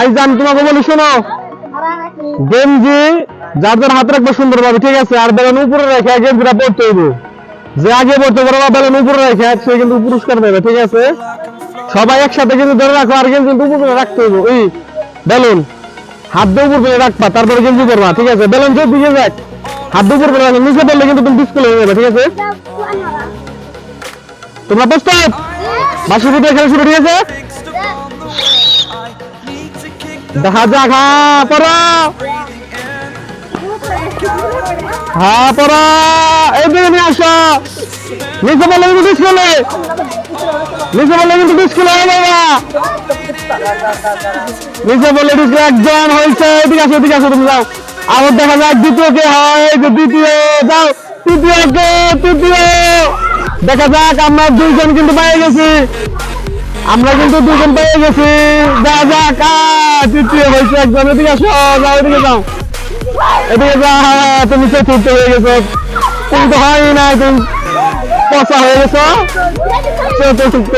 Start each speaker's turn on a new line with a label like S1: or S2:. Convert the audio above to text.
S1: আইজান, তোমাকে বলি, শোনো। গেঞ্জি যার যার হাতে রাখবে ঠিক আছে? আর উপরে রেখে গেঞ্জিটা পড়তে হইব। যে আগে পড়তে পারব উপরে রেখে সে কিন্তু পুরস্কার দেবে, ঠিক আছে? সবাই একসাথে কিন্তু ধরে রাখো, আর গেঞ্জি কিন্তু উপরে রাখতে হইব। এই, বেলুন, হাত দিয়ে রাখবা, তারপরে গেঞ্জি করবা ঠিক আছে? বেলুন যাক হাত দিয়ে নিচে পড়লে কিন্তু তুমি ডিসপ্লে হয়ে যাবে, ঠিক আছে? তোমরা প্রস্তুত? বাসি ফুটে খেলা শুরু, ঠিক আছে? দেখা হ্যাঁ পড়া হ্যাঁ পড়া এই দিকে নিয়ে আসো। নিচে বললে কিন্তু ডিসপ্লে নিচে বললে কিন্তু ডিসপ্লে হয়ে যাবে নিচে বললে ডিসপ্লে একজন হয়েছে। এদিকে আসো এদিকে আসো, তুমি যাও। আবার দেখা যাক দ্বিতীয় কে হয়। দ্বিতীয়, যাও। তৃতীয় কে, তৃতীয়। দেখা যাক, আমরা দুইজন কিন্তু পেয়ে গেছি। আমরা কিন্তু দুজন পেয়ে গেছি। দেখা যাক আহ, তৃতীয় হয়েছে একজন। এদিকে যাও এদিকে যাও। এদিকে যা তুমি চতুর্থ হয়ে গেছো। তুমি তো হয় না তুমি পচা হয়ে গেছো। চতুর্থ।